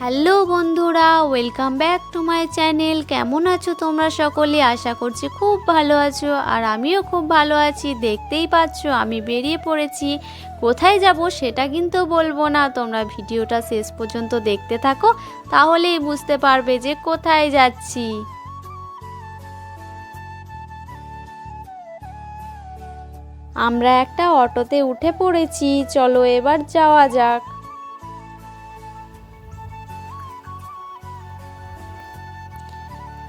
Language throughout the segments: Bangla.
হ্যালো বন্ধুরা welcome back to my channel কেমন আছো তোমরা সকলে? আশা করছি খুব ভালো আছো আর আমিও খুব ভালো আছি। দেখতেই পাচ্ছ, আমি বেরিয়ে পড়েছি। কোথায় যাব সেটা কিন্তু বলব না। তোমরা ভিডিওটা শেষ পর্যন্ত দেখতে থাকো, তাহলেই বুঝতে পারবে যে কোথায় যাচ্ছি। আমরা একটা অটোতে উঠে পড়েছি। চলো এবার যাওয়া যাক।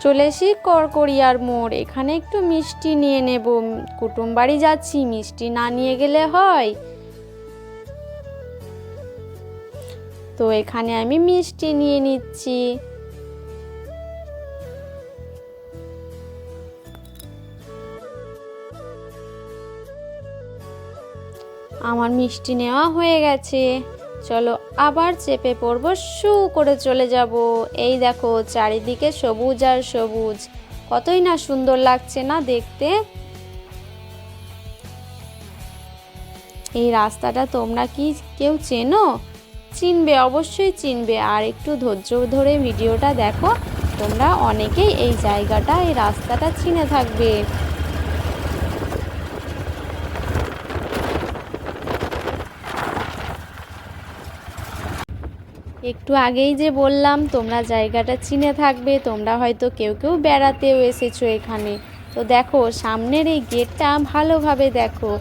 চলে এসি করকরিয়ার মোড়। এখানে একটু মিষ্টি নিয়ে নেব। কুটুম বাড়ি যাচ্ছি, মিষ্টি না নিয়ে গেলে হয়। তো এখানে আমি মিষ্টি নিয়ে নিচ্ছি। আমার মিষ্টি নেওয়া হয়ে গেছে। চলো আবার চেপে পড়ব, শু করে চলে যাব। এই দেখো, চারিদিকে সবুজ আর সবুজ। কতই না সুন্দর লাগছে না দেখতে। এই রাস্তাটা তোমরা কি কেউ চেনো? চিনবে, অবশ্যই চিনবে। আর একটু ধৈর্য ধরে ভিডিওটা দেখো, তোমরা অনেকেই এই জায়গাটা, এই রাস্তাটা চিনে থাকবে। একটু আগেই যে বললাম, তোমরা জায়গাটা চিনে থাকবে, তোমরা হয়তো কেউ কেউ বেড়াতেও এসেছ এখানে। তো দেখো, সামনের এই গেটটা ভালোভাবে দেখো।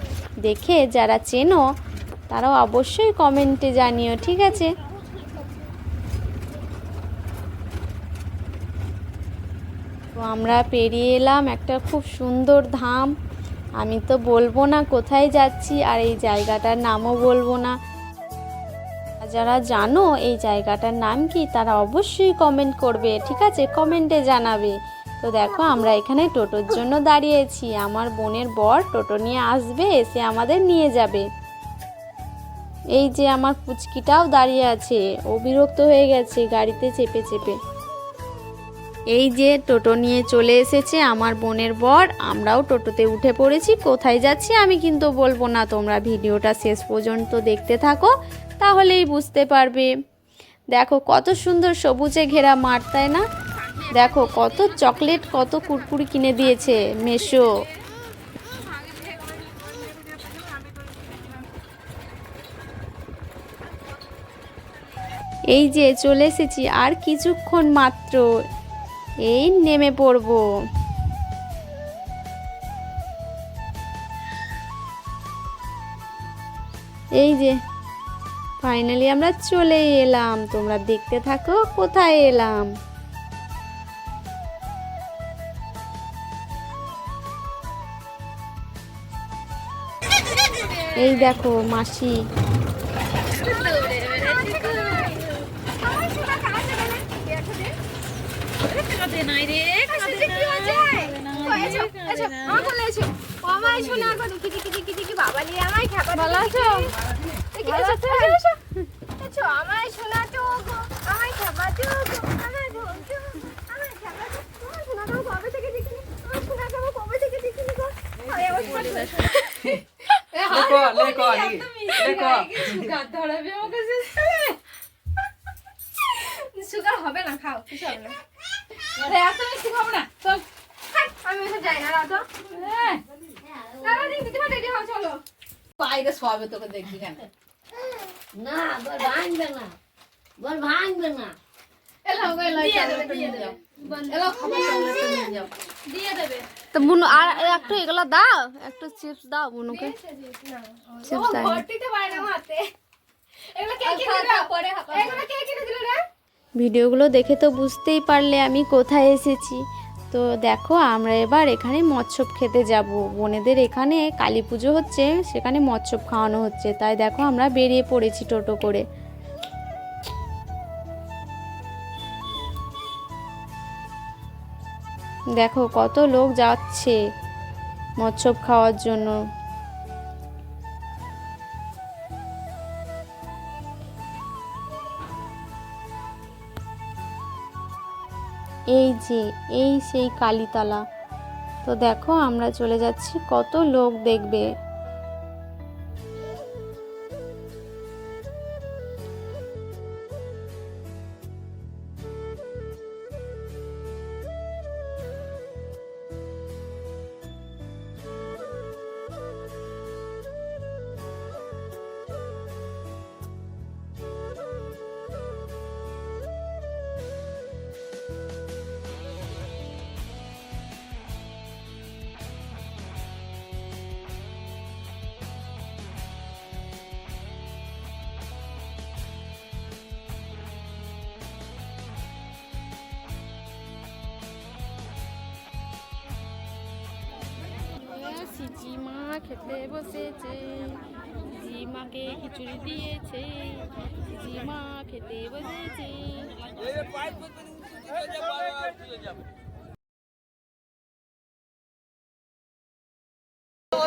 দেখে যারা চেনো তারা অবশ্যই কমেন্টে জানিও, ঠিক আছে? তো আমরা পেরিয়ে এলাম একটা খুব সুন্দর ধাম। আমি তো বলব না কোথায় যাচ্ছি, আর এই জায়গাটার নামও বলব না। যারা জানো এই জায়গাটার নাম কি, তারা অবশ্যই কমেন্ট করবে, ঠিক আছে? কমেন্টে জানাবে। তো দেখো, আমরা এখানে টোটোর জন্য দাঁড়িয়েছি। আমার বোনের বর টোটো নিয়ে আসবে, এসে আমাদের নিয়ে যাবে। এই যে আমার পুচকিটাও দাঁড়িয়ে আছে। ও বিরক্ত হয়ে গেছে, গাড়িতে চেপে চেপে। এই যে টোটো নিয়ে চলে এসেছে আমার বোনের বর। আমরাও টোটোতে উঠে পড়েছি। কোথায় যাচ্ছি আমি কিন্তু বলব না। তোমরা ভিডিওটা শেষ পর্যন্ত দেখতে থাকো। তাহলেই বুঝতে পারবে। দেখো, কত সুন্দর সবুজে ঘেরা মাঠ, তাই না? দেখো, কত চকলেট, কত কুরকুরি কিনে দিয়েছে মেশো এই যে চলে এসেছি আর কিছুক্ষণ মাত্র। এই নেমে পড়ব। এই যে ফাইনালি আমরা চলে এলাম। তোমরা দেখতে থাকো কোথায় এলাম? এই দেখো মাসি। ভালো আছো? ভালো আছো? ধন কবে থেকে দেখিনি আমার কবে থেকে দেখিনি গো আরে আমার লেখো লেখো লেখো সুগার হবে না খাও কিছু হবে না আরে এত মিষ্টি খাব না চল আমি এসব যাই না রাতো দাদা দিদি তোমার রেডি হও চলো বাইরে সবে তোকে দেখবি কেন না বল ভাঙবে না। বল ভাঙবে না। তো বুনু আর একটু এগুলো দাও একটু চিপস দাও বুনুকে। চিপস দাও দিল রে? ভিডিওগুলো দেখে তো বুঝতেই পারলে আমি কোথায় এসেছি। তো দেখো, আমরা এবার এখানে মৎস্যপ খেতে যাব। বোনেদের এখানে কালী পুজো হচ্ছে, সেখানে মৎস্যপ খাওয়ানো হচ্ছে। তাই দেখো, আমরা বেরিয়ে পড়েছি টোটো করে। দেখো, কত লোক যাচ্ছে মৎস্যপ খাওয়ার জন্য। এই যে এই সেই কালীতলা। তো দেখো আমরা চলে যাচ্ছি কত লোক দেখবে। সিজিমা খেতে বসেছে সিজিমাকে খিচুড়ি দিয়েছে সিজিমা খেতে বসেছে তো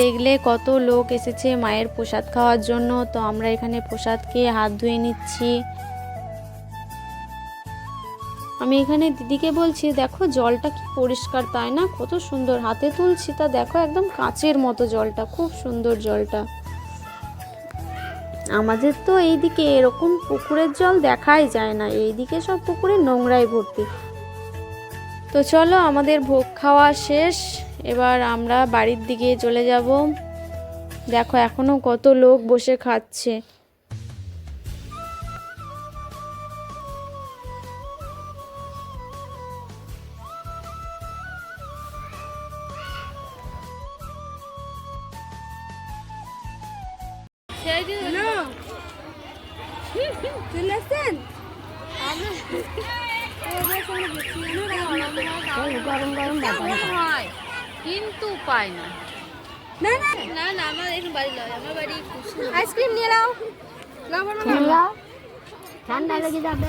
দেখলে কত লোক এসেছে মায়ের প্রসাদ খাওয়ার জন্য। তো আমরা এখানে প্রসাদ খেয়ে হাত ধুয়ে নিচ্ছি। আমি এখানে দিদিকে বলছি, দেখো জলটা কি পরিষ্কার তাই না? কত সুন্দর হাতে তুলছি তা দেখো, একদম কাঁচের মতো জলটা, খুব সুন্দর জলটা। আমাদের তো এইদিকে এরকম পুকুরের জল দেখাই যায় না। এইদিকে সব পুকুরে নোংরায় ভর্তি। তো চলো, আমাদের ভোগ খাওয়া শেষ। এবার আমরা বাড়ির দিকে চলে যাব। দেখো, এখনও কত লোক বসে খাচ্ছে। গরম গরম বাবা কিন্তু পাই না। না না। না না আমার এখন বাড়ি লয় আমার বাড়ি আইসক্রিম নিয়ে নাও। নাও বলো না। ঠান্ডা ঠান্ডা লেগে যাবে।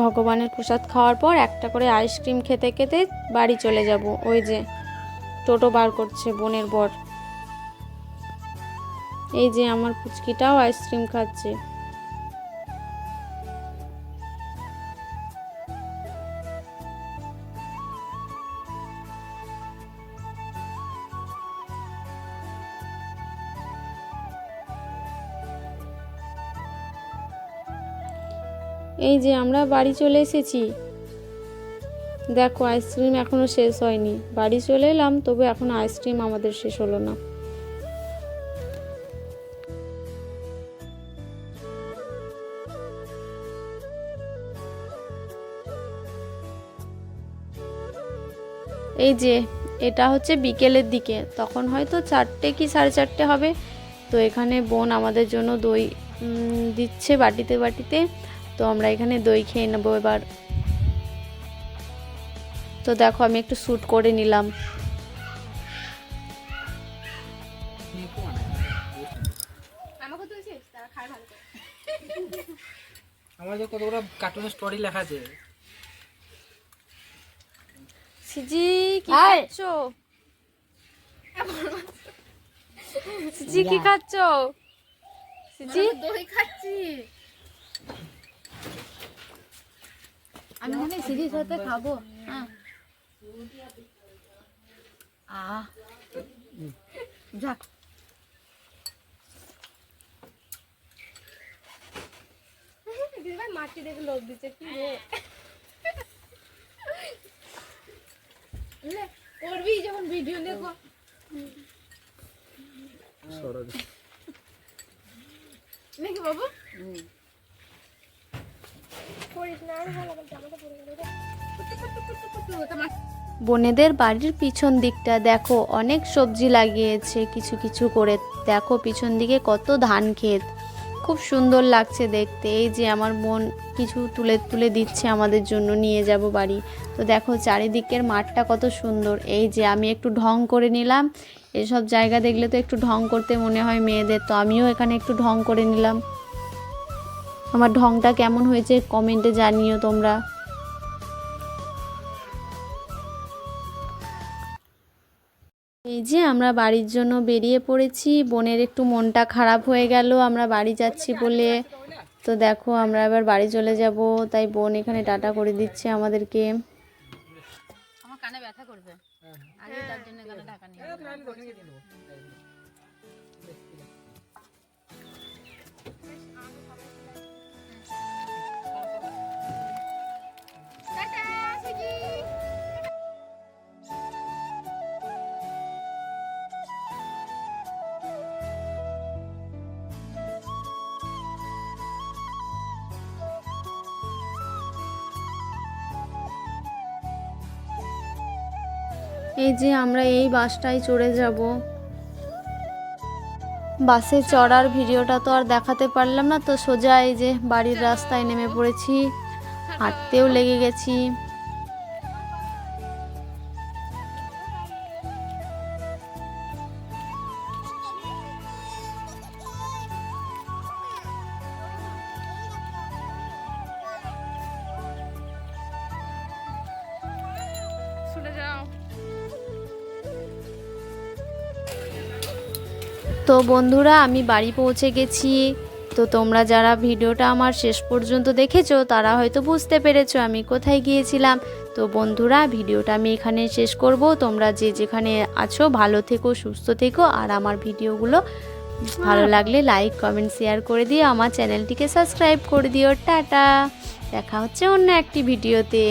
ভগবানের প্রসাদ খাওয়ার পর একটা করে আইসক্রিম খেতে খেতে বাড়ি চলে যাব। ওই যে টোটো বার করছে বোনের বর। এই যে আমার পুচকিটাও আইসক্রিম খাচ্ছে। এই যে আমরা বাড়ি চলে এসেছি। দেখো, আইসক্রিম এখনও শেষ হয়নি। বাড়ি চলে এলাম, তবে এখন আইসক্রিম আমাদের শেষ হলো না। এই যে এটা হচ্ছে বিকেলের দিকে। তখন হয়তো চারটে কি সাড়ে চারটে হবে। তো এখানে বোন আমাদের জন্য দই দিচ্ছে বাটিতে বাটিতে। তো আমরা এখানে দই খেয়ে নেব এবার। তো দেখো আমি একটু শ্যুট করে নিলাম। আমার যে কতগুলো কার্টুনের স্টোরি লেখা আছে। সিজি কি খাচ্ছ সিজি কি খাচ্ছ সিজি দই খাচ্ছি আমি মনে সিরিজ সাথে খাব হ্যাঁ আহ যাক মাটি দেখে লোভ দিচ্ছে কি রে করবি যখন ভিডিও দেখো। নাকি বাবু? করিস না আরও ভালো করে জামাটা পরে গেল রে। বোনেদের বাড়ির পিছন দিকটা দেখো অনেক সবজি লাগিয়েছে কিছু কিছু করে। দেখো পিছন দিকে কত ধান ক্ষেত। খুব সুন্দর লাগছে দেখতে। এই যে আমার বোন কিছু তুলে তুলে দিচ্ছে আমাদের জন্য নিয়ে যাব বাড়ি। তো দেখো চারিদিকের মাঠটা কত সুন্দর। এই যে আমি একটু ঢং করে নিলাম। এসব জায়গা দেখলে তো একটু ঢং করতে মনে হয় মেয়েদের। তো আমিও এখানে একটু ঢং করে নিলাম। আমার ঢংটা কেমন হয়েছে কমেন্টে জানিও তোমরা। যে আমরা বাড়ির জন্য বেরিয়ে পড়েছি, বোনের একটু মনটা খারাপ হয়ে গেল, আমরা বাড়ি যাচ্ছি বলে। তো দেখো, আমরা এবার বাড়ি চলে যাব, তাই বোন এখানে টাটা করে দিচ্ছে আমাদেরকে। আমার কানে ব্যথা করবে। আগে তার জন্য ঢাকা এই যে আমরা এই বাসটায় চড়ে যাব। বাসে চড়ার ভিডিওটা তো আর দেখাতে পারলাম না, তো সোজা এই যে বাড়ির রাস্তায় নেমে পড়েছি। হাঁটতেও লেগে গেছি। তো বন্ধুরা, আমি বাড়ি পৌঁছে গেছি। তো তোমরা যারা ভিডিওটা আমার শেষ পর্যন্ত দেখেছ, তারা হয়তো বুঝতে পেরেছ আমি কোথায় গিয়েছিলাম। তো বন্ধুরা, ভিডিওটা আমি এখানে শেষ করব। তোমরা যে যেখানে আছো, ভালো থেকো, সুস্থ থেকো, আর আমার ভিডিওগুলো ভালো লাগলে লাইক, কমেন্ট, শেয়ার করে দিও। আমার চ্যানেলটিকে সাবস্ক্রাইব করে দিও। টাটা! দেখা হচ্ছে অন্য একটি ভিডিওতে।